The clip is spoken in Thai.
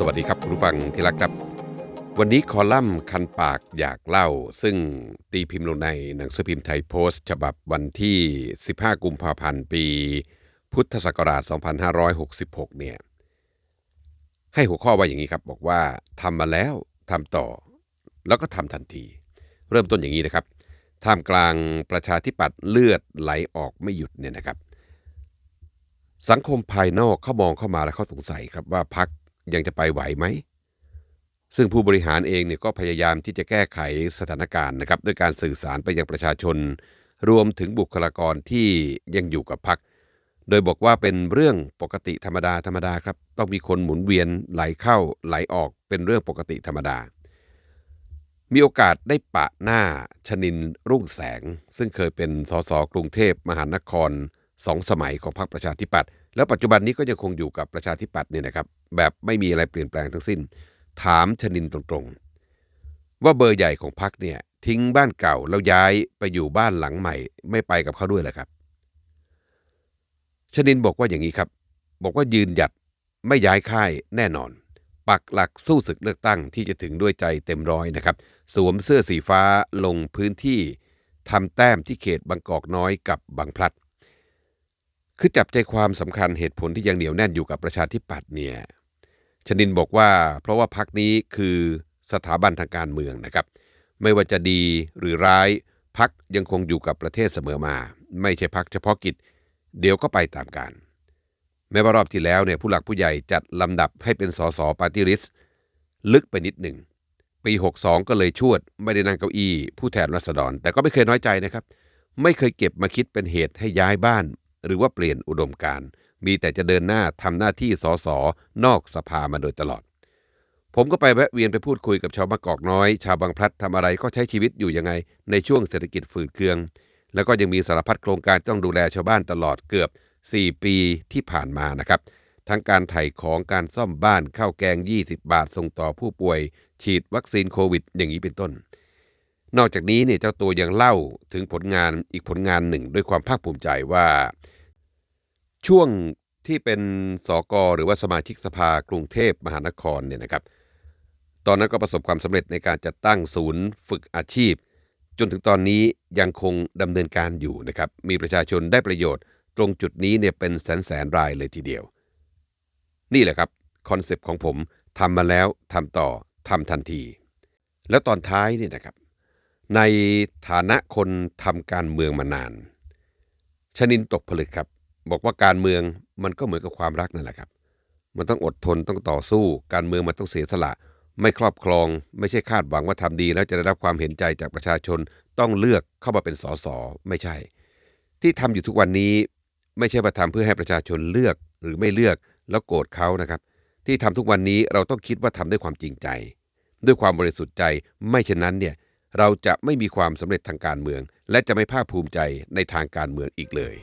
สวัสดีครับคุณผู้ฟังที่รักครับ วันนี้คอลัมน์คันปากอยากเล่า ซึ่งตีพิมพ์ลงในหนังสือพิมพ์ไทยโพสต์ ฉบับวันที่ 15 กุมภาพันธ์ปี พุทธศักราช 2566 เนี่ย ให้หัวข้อว่าอย่างนี้ครับ บอกว่าทำมาแล้วทำต่อ แล้วก็ทำทันที เริ่มต้นอย่างนี้นะครับท่ามกลางประชาธิปัตย์เลือดไหลออกไม่หยุดเนี่ยนะครับ สังคมภายนอกเขามองเข้ามาแล้วเขาสงสัยครับว่าพัก ยังจะไปไหวไหม ซึ่งผู้บริหารเองเนี่ยก็พยายามที่จะแก้ไขสถานการณ์นะครับด้วยการสื่อสารไปยังประชาชน รวมถึงบุคลากรที่ยังอยู่กับพัก โดยบอกว่าเป็นเรื่องปกติธรรมดาธรรมดาครับ ต้องมีคนหมุนเวียนไหลเข้าไหลออกเป็นเรื่องปกติธรรมดา มีโอกาสได้ปะหน้าชนินรุ่งแสง ซึ่งเคยเป็นสสกรุงเทพมหานครสองสมัยของพรรคประชาธิปัตย์ แล้วปัจจุบันนี้ก็ยังคงอยู่กับประชาธิปัตย์เนี่ยนะครับแบบไม่มีอะไรเปลี่ยนแปลงทั้งสิ้น ถามชนินตรงๆ ว่าเบอร์ใหญ่ของพรรคเนี่ยทิ้งบ้านเก่าแล้วย้ายไปอยู่บ้านหลังใหม่ ไม่ไปกับเขาด้วยเหรอครับชนินบอกว่าอย่างนี้ครับ บอกว่ายืนหยัดไม่ย้ายค่ายแน่นอน ปักหลักสู้ศึกเลือกตั้งที่จะถึงด้วยใจเต็มร้อยนะครับ สวมเสื้อสีฟ้าลงพื้นที่ทำแต้มที่เขตบางกอกน้อยกับบางพลัด คือจับใจความสำคัญเหตุผลที่ยังเหนียวแน่นอยู่กับประชาธิปัตย์เนี่ยชนินบอกว่าเพราะว่าพักนี้คือสถาบันทางการเมืองนะครับ ไม่ว่าจะดีหรือร้ายพักยังคงอยู่กับประเทศเสมอมา ไม่ใช่พักเฉพาะกิจ เดี๋ยวก็ไปตามการแม้ว่ารอบที่แล้วเนี่ยผู้หลักผู้ใหญ่จัดลำดับให้เป็นสสปาร์ตี้ลิสต์ลึกไปนิดหนึ่ง ปี 62 ก็เลยชวด ไม่ได้นั่งเก้าอี้ ผู้แทนราษฎร แต่ก็ไม่เคยน้อยใจนะครับ ไม่เคยเก็บมาคิดเป็นเหตุให้ย้ายบ้าน หรือว่าเปลี่ยนอุดมการมีแต่จะเดินหน้าทำหน้าที่สสนอกสภามาโดยตลอด ผมก็ไปแวะเวียนไปพูดคุยกับชาวมะกอกน้อย ชาวบางพลัดทำอะไรก็ใช้ชีวิตอยู่ยังไง ในช่วงเศรษฐกิจฝืดเคือง แล้วก็ยังมีสารพัดโครงการต้องดูแลชาวบ้านตลอดเกือบ 4 ปีที่ผ่านมานะครับ ทั้งการไถ่ของการซ่อมบ้านข้าวแกง 20 บาทส่งต่อผู้ป่วย ฉีดวัคซีนโควิด อย่างนี้เป็นต้น นอกจากนี้เนี่ยเจ้าตัวยังเล่าถึงผลงานอีกผลงานหนึ่ง ด้วยความภาคภูมิใจว่า ช่วงที่เป็นสกหรือว่าสมาชิกสภากรุงเทพมหานครเนี่ยนะครับ ตอนนั้นก็ประสบความสำเร็จในการจัดตั้งศูนย์ฝึกอาชีพ จนถึงตอนนี้ยังคงดำเนินการอยู่นะครับ มีประชาชนได้ประโยชน์ ตรงจุดนี้เนี่ยเป็นแสนแสนรายเลยทีเดียว นี่แหละครับคอนเซปต์ของผมทำมาแล้วทำต่อทำทันที แล้วตอนท้ายนี่นะครับ ในฐานะคนทำการเมืองมานานชนินตกผลึกครับ บอกว่าการเมืองมันก็เหมือนกับความรักนั่นแหละครับ มันต้องอดทนต้องต่อสู้ การเมืองมันต้องเสียสละ ไม่ครอบครอง ไม่ใช่คาดหวังว่าทำดี แล้วจะได้รับความเห็นใจจากประชาชนต้องเลือกเข้ามาเป็นสสไม่ใช่ ที่ทำอยู่ทุกวันนี้ไม่ใช่มาทำเพื่อให้ประชาชนเลือกหรือไม่เลือกแล้วโกรธเขานะครับ ที่ทำทุกวันนี้เราต้องคิดว่าทำด้วยความจริงใจ ด้วยความบริสุทธิ์ใจไม่เช่นนั้นเนี่ยเราจะไม่มีความสำเร็จทางการเมือง และจะไม่ภาคภูมิใจในทางการเมืองอีกเลย